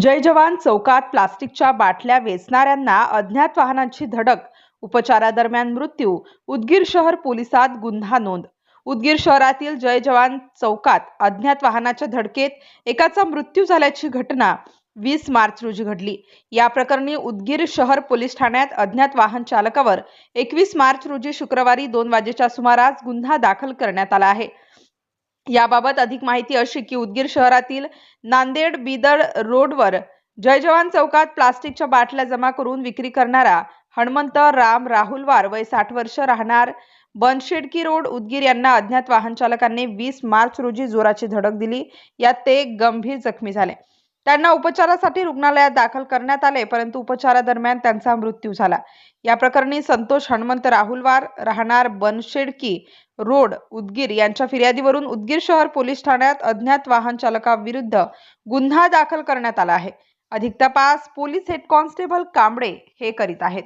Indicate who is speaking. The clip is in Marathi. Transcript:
Speaker 1: जय जवान चौकात प्लास्टिकच्या बाटल्या वेचणाऱ्यांना अज्ञात वाहनांची धडक. उपचारादरम्यान मृत्यू. उदगीर शहर पोलिसात गुन्हा नोंद. उदगीर शहरातील जय जवान चौकात अज्ञात वाहनाच्या धडकेत एकाचा मृत्यू झाल्याची घटना वीस मार्च रोजी घडली. या प्रकरणी उदगीर शहर पोलीस ठाण्यात अज्ञात वाहन चालकावर एकवीस मार्च रोजी शुक्रवारी दोन वाजेच्या सुमारास गुन्हा दाखल करण्यात आला आहे. याबाबत अधिक माहिती अशी की उदगीर शहरातील नांदेड बिदर रोडवर जय जवान चौकात प्लास्टिकच्या बाटल्या जमा करून विक्री करणारा हणमंत राम राहुलवार वय साठ वर्ष राहणार बनशेडकी रोड उदगीर यांना अज्ञात वाहन चालकांनी वीस मार्च रोजी जोराची धडक दिली. यात ते गंभीर जखमी झाले. त्यांना उपचारासाठी रुग्णालयात दाखल करण्यात आले परंतु उपचारादरम्यान त्यांचा मृत्यू झाला. या प्रकरणी संतोष हणमंत राहुलवार राहणार बनशेडकी रोड उदगीर यांच्या फिर्यादीवरून उदगीर शहर पोलीस ठाण्यात अज्ञात वाहन चालकाविरुद्ध गुन्हा दाखल करण्यात आला आहे. अधिक तपास पोलीस हेड कॉन्स्टेबल कांबळे हे करीत आहेत.